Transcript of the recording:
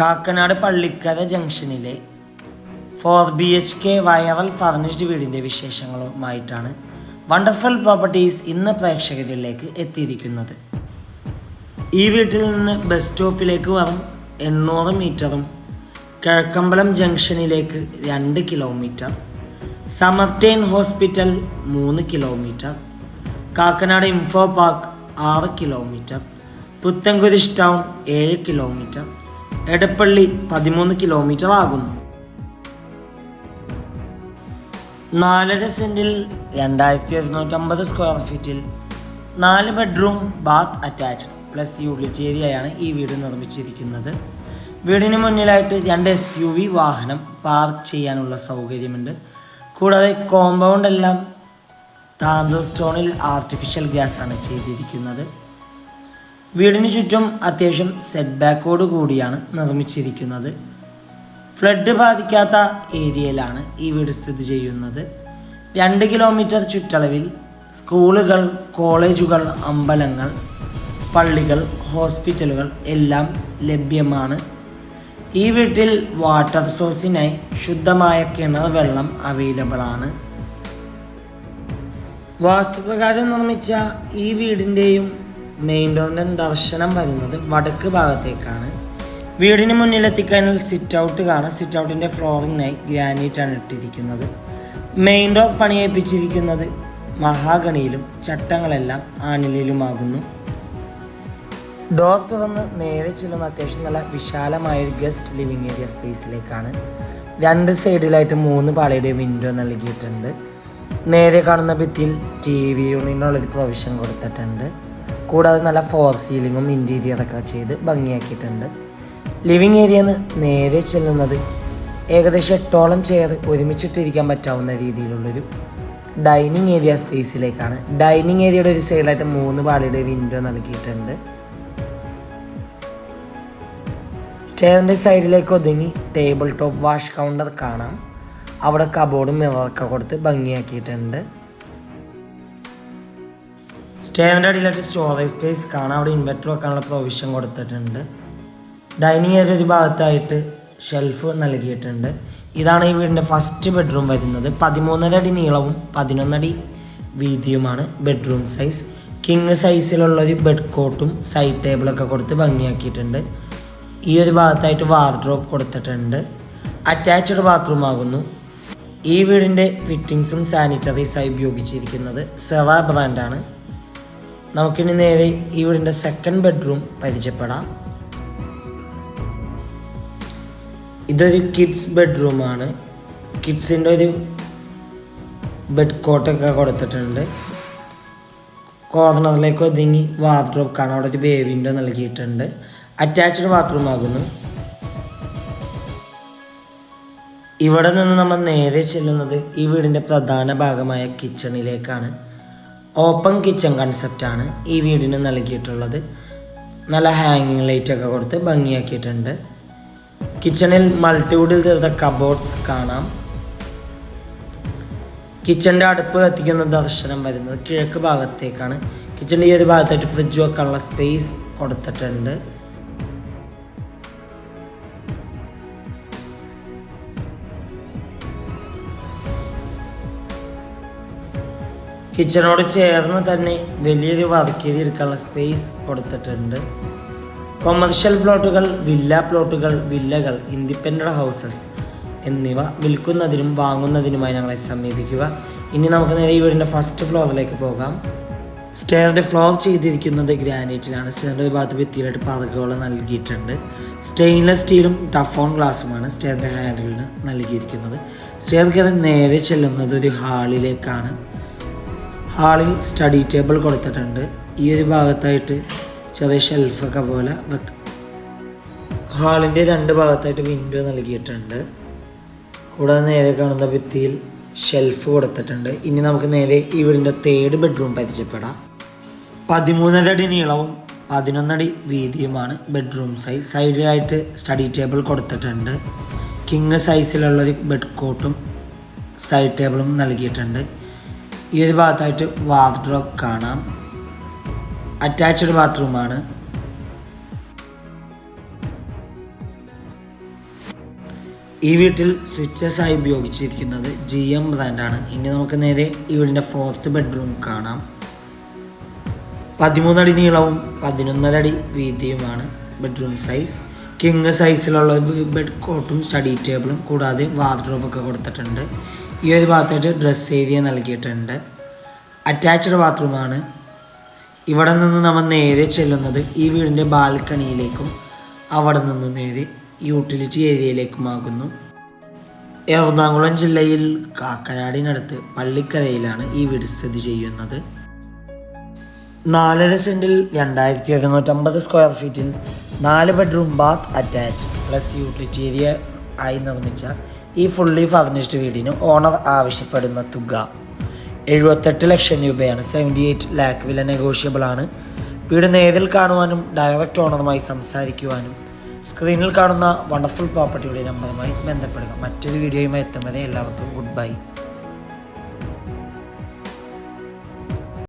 കാക്കനാട് പള്ളിക്കര ജംഗ്ഷനിലെ four B H K viral furnished വീടിന്റെ വിശേഷങ്ങളുമായിട്ടാണ് വണ്ടർഫുൾ പ്രോപ്പർട്ടീസ് ഇന്ന് പ്രേക്ഷകരിലേക്ക് എത്തിയിരിക്കുന്നത്. ഈ വീട്ടിൽ നിന്ന് ബസ് സ്റ്റോപ്പിലേക്ക് വെറും എണ്ണൂറ് മീറ്ററും കിഴക്കമ്പലം ജംഗ്ഷനിലേക്ക് രണ്ട് കിലോമീറ്റർ സമർടൈൻ ഹോസ്പിറ്റൽ മൂന്ന് കിലോമീറ്റർ കാക്കനാട് ഇൻഫോ പാർക്ക് ആറ് കിലോമീറ്റർ പുത്തൻകുരിശ് ടൗൺ ഏഴ് കിലോമീറ്റർ എടപ്പള്ളി പതിമൂന്ന് കിലോമീറ്റർ ആകുന്നു. നാലര സെന്റിൽ രണ്ടായിരത്തി ഇരുന്നൂറ്റമ്പത് സ്ക്വയർ ഫീറ്റിൽ നാല് bedroom bath attach plus utility ഏരിയയാണ് ഈ വീട് നിർമ്മിച്ചിരിക്കുന്നത്. വീടിന് മുന്നിലായിട്ട് രണ്ട് എസ് യു വി വാഹനം പാർക്ക് ചെയ്യാനുള്ള സൗകര്യമുണ്ട്. കൂടാതെ കോമ്പൗണ്ട് എല്ലാം താന്തൂർ സ്റ്റോണിൽ ആർട്ടിഫിഷ്യൽ ഗ്യാസാണ് ചെയ്തിരിക്കുന്നത്. വീടിന് ചുറ്റും അത്യാവശ്യം സെറ്റ് ബാക്കോട് കൂടിയാണ് നിർമ്മിച്ചിരിക്കുന്നത്. ഫ്ലഡ് ബാധിക്കാത്ത ഏരിയയിലാണ് ഈ വീട് സ്ഥിതി ചെയ്യുന്നത്. രണ്ട് കിലോമീറ്റർ ചുറ്റളവിൽ സ്കൂളുകൾ കോളേജുകൾ അമ്പലങ്ങൾ പള്ളികൾ ഹോസ്പിറ്റലുകൾ എല്ലാം ലഭ്യമാണ്. ഈ വീട്ടിൽ വാട്ടർ സോഴ്സിനായി ശുദ്ധമായ കിണർ വെള്ളം അവൈലബിൾ ആണ്. വാസ്തുപ്രകാരം നിർമ്മിച്ച ഈ വീടിന്റെയും മെയിൻ ഡോറിന്റെ ദർശനം വരുന്നത് വടക്ക് ഭാഗത്തേക്കാണ്. വീടിന് മുന്നിലെത്തിക്കഴിഞ്ഞാൽ സിറ്റ് ഔട്ട് കാണാം. സിറ്റ് ഔട്ടിന്റെ ഫ്ലോറിങ്ങിനായി ഗ്രാനൈറ്റ് ആണ് ഇട്ടിരിക്കുന്നത്. മെയിൻ ഡോർ പണിയേപ്പിച്ചിരിക്കുന്നത് മഹാഗണിയിലും ചട്ടങ്ങളെല്ലാം ആണിലിലുമാകുന്നു ഡോർ തുറന്ന് നേരെ ചെല്ലുന്ന അത്യാവശ്യം നല്ല വിശാലമായൊരു ഗസ്റ്റ് ലിവിങ് ഏരിയ സ്പേസിലേക്കാണ് രണ്ട് സൈഡിലായിട്ട് മൂന്ന് പാളയുടെ വിൻഡോ നൽകിയിട്ടുണ്ട്. നേരെ കാണുന്ന ഭിത്തിയിൽ ടി വി യൂണിനുള്ളൊരു പ്രൊവിഷൻ കൊടുത്തിട്ടുണ്ട്. കൂടാതെ നല്ല ഫോർ സീലിങ്ങും ഇന്റീരിയറൊക്കെ ചെയ്ത് ഭംഗിയാക്കിയിട്ടുണ്ട്. ലിവിങ് ഏരിയ നേരെ ചെല്ലുന്നത് ഏകദേശം എട്ടോളം ചെയർ ഒരുമിച്ചിട്ടിരിക്കാൻ പറ്റാവുന്ന രീതിയിലുള്ളൊരു ഡൈനിങ് ഏരിയ സ്പേസിലേക്കാണ് ഡൈനിങ് ഏരിയയുടെ ഒരു സൈഡിലായിട്ട് മൂന്ന് പാളിയുടെ വിൻഡോ നൽകിയിട്ടുണ്ട്. സ്റ്റെയറിന്റെ സൈഡിലേക്ക് ഒതുങ്ങി ടേബിൾ ടോപ്പ് വാഷ് കൗണ്ടർ കാണാം. അവിടെ കബോർഡും മിററൊക്കെ കൊടുത്ത് ഭംഗിയാക്കിയിട്ടുണ്ട്. സ്റ്റെയറിന്റെ അടിയിലായിട്ട് സ്റ്റോറേജ് സ്പേസ് കാണാം. അവിടെ ഇൻവെർട്ടർ വെക്കാനുള്ള പ്രൊവിഷൻ കൊടുത്തിട്ടുണ്ട്. ഡൈനിങ് ഏരിയ ഒരു ഭാഗത്തായിട്ട് ഷെൽഫ് നൽകിയിട്ടുണ്ട്. ഇതാണ് ഈ വീടിന്റെ ഫസ്റ്റ് ബെഡ്റൂം വരുന്നത്. പതിമൂന്നര അടി നീളവും പതിനൊന്നടി വീതിയുമാണ് ബെഡ്റൂം സൈസ് കിങ് സൈസിലുള്ളൊരു ബെഡ് കോട്ടും സൈഡ് ടേബിളൊക്കെ കൊടുത്ത് ഭംഗിയാക്കിയിട്ടുണ്ട്. ഈ ഒരു ഭാഗത്തായിട്ട് വാർഡ്രോപ്പ് കൊടുത്തിട്ടുണ്ട്. അറ്റാച്ച്ഡ് ബാത്റൂം ആകുന്നു. ഈ വീടിന്റെ ഫിറ്റിങ്സും സാനിറ്ററീസായി ഉപയോഗിച്ചിരിക്കുന്നത് സെറ ബ്രാൻഡാണ് നമുക്കിനി നേരെ ഈ വീടിന്റെ സെക്കൻഡ് ബെഡ്റൂം പരിചയപ്പെടാം. ഇതൊരു കിഡ്സ് ബെഡ്റൂമാണ് കിഡ്സിന്റെ ഒരു ബെഡ് കോട്ടൊക്കെ കൊടുത്തിട്ടുണ്ട്. കോർണറിലേക്ക് ഒതുങ്ങി വാർഡ്രോബ് കാണാം അവിടെ ഒരു ബേ വിൻഡോ നൽകിയിട്ടുണ്ട്. അറ്റാച്ച്ഡ് ബാത്റൂം ആകുന്നു. ഇവിടെ നിന്ന് നമ്മൾ നേരെ ചെല്ലുന്നത് ഈ വീടിന്റെ പ്രധാന ഭാഗമായ കിച്ചണിലേക്കാണ് ഓപ്പൺ കിച്ചൺ കൺസെപ്റ്റാണ് ഈ വീടിന് നൽകിയിട്ടുള്ളത്. നല്ല ഹാങ്ങിങ് ലൈറ്റ് ഒക്കെ കൊടുത്ത് ഭംഗിയാക്കിയിട്ടുണ്ട്. കിച്ചണിൽ മൾട്ടിവുഡിൽ തീർത്ത കബോർഡ്സ് കാണാം. കിച്ചണിന്റെ അടുപ്പ് കത്തിക്കുന്ന ദർശനം വരുന്നത് കിഴക്ക് ഭാഗത്തേക്കാണ്. കിച്ചണിന്റെ ഈ ഒരു ഭാഗത്തായിട്ട് ഫ്രിഡ്ജ് വെക്കാനുള്ള സ്പേസ് കൊടുത്തിട്ടുണ്ട്. കിച്ചണോട് ചേർന്ന് തന്നെ വലിയൊരു വർക്ക് എടുക്കാനുള്ള സ്പേസ് കൊടുത്തിട്ടുണ്ട്. കൊമേർഷ്യൽ പ്ലോട്ടുകൾ വില്ല പ്ലോട്ടുകൾ വില്ലകൾ ഇൻഡിപെൻഡന്റ് ഹൗസസ് എന്നിവ വിൽക്കുന്നതിനും വാങ്ങുന്നതിനുമായി ഞങ്ങളെ സമീപിക്കുക. ഇനി നമുക്ക് നേരെ ഈ വീടിന്റെ ഫസ്റ്റ് ഫ്ലോറിലേക്ക് പോകാം. സ്റ്റെയറിന്റെ ഫ്ലോർ ചെയ്തിരിക്കുന്നത് ഗ്രാനൈറ്റിലാണ്. സ്റ്റെയറിന്റെ ഭാഗത്ത് ഭിത്തിയിലായിട്ട് പതകുകൾ നൽകിയിട്ടുണ്ട്. സ്റ്റെയിൻലെസ് സ്റ്റീലും ടഫോൺ ഗ്ലാസ്സുമാണ് സ്റ്റെയറിന്റെ ഹാൻഡിലിന് നൽകിയിരിക്കുന്നത്. സ്റ്റെയർക്ക് അത് നേരെ ചെല്ലുന്നത് ഒരു ഹാളിലേക്കാണ് ഹാളിൽ സ്റ്റഡി ടേബിൾ കൊടുത്തിട്ടുണ്ട്. ഈ ഒരു ഭാഗത്തായിട്ട് ചെറിയ ഷെൽഫൊക്കെ പോലെ വെക്ക ഹാളിന്റെ രണ്ട് ഭാഗത്തായിട്ട് വിൻഡോ നൽകിയിട്ടുണ്ട്. കൂടാതെ നേരെ കാണുന്ന ഭിത്തിയിൽ ഷെൽഫ് കൊടുത്തിട്ടുണ്ട്. ഇനി നമുക്ക് നേരെ ഈ വീടിന്റെ തേർഡ് ബെഡ്റൂം പരിചയപ്പെടാം. പതിമൂന്നരടി നീളവും പതിനൊന്നടി വീതിയുമാണ് ബെഡ്റൂം സൈസ് സൈഡിലായിട്ട് സ്റ്റഡി ടേബിൾ കൊടുത്തിട്ടുണ്ട്. കിങ് സൈസിലുള്ളൊരു ബെഡ് കോട്ടും സൈഡ് ടേബിളും നൽകിയിട്ടുണ്ട്. ഈ ഒരു ഭാഗത്തായിട്ട് വാർഡ്രോബ് കാണാം? അറ്റാച്ച്ഡ് ബാത്റൂമാണ് ഈ വീട്ടിൽ സ്വിച്ചസ് ആയി ഉപയോഗിച്ചിരിക്കുന്നത് ജി എം ബ്രാൻഡാണ് ഇനി നമുക്ക് നേരെ ഈ വീടിന്റെ ഫോർത്ത് ബെഡ്റൂം കാണാം. പതിമൂന്നടി നീളവും പതിനൊന്നര അടി വീതിയുമാണ് ബെഡ്റൂം സൈസ് കിങ് സൈസിലുള്ള ബെഡ് കോട്ടും സ്റ്റഡി ടേബിളും കൂടാതെ വാർഡ്രോബൊക്കെ കൊടുത്തിട്ടുണ്ട്. ഈ ഒരു ഭാഗത്തായിട്ട് ഡ്രസ് ഏരിയ നൽകിയിട്ടുണ്ട്. അറ്റാച്ച്ഡ് ബാത്റൂമാണ് ഇവിടെ നിന്ന് നമ്മൾ നേരെ ചെല്ലുന്നത് ഈ വീടിന്റെ ബാൽക്കണിയിലേക്കും അവിടെ നിന്ന് നേരെ യൂട്ടിലിറ്റി ഏരിയയിലേക്കുമാകുന്നു എറണാകുളം ജില്ലയിൽ കാക്കനാടിനടുത്ത് പള്ളിക്കരയിലാണ് ഈ വീട് സ്ഥിതി ചെയ്യുന്നത്. നാലര സെന്റിൽ രണ്ടായിരത്തി ഇരുന്നൂറ്റമ്പത് സ്ക്വയർ ഫീറ്റിൽ നാല് bedroom bath attach plus utility area ആയി നിർമ്മിച്ച ഈ ഫുള്ളി ഫർണിഷ്ഡ് വീടിന് ഓണർ ആവശ്യപ്പെടുന്ന തുക. എഴുപത്തെട്ട് ലക്ഷം രൂപയാണ് സെവന്റി എയ്റ്റ് ലാക്ക് വില നെഗോഷ്യബിൾ ആണ്. വീട് നേരിൽ കാണുവാനും ഡയറക്റ്റ് ഓണറുമായി സംസാരിക്കുവാനും. സ്ക്രീനിൽ കാണുന്ന വണ്ടർഫുൾ പ്രോപ്പർട്ടിയുടെ നമ്പറുമായി ബന്ധപ്പെടുക. മറ്റൊരു വീഡിയോയുമായി എത്തും വരെ എല്ലാവർക്കും ഗുഡ് ബൈ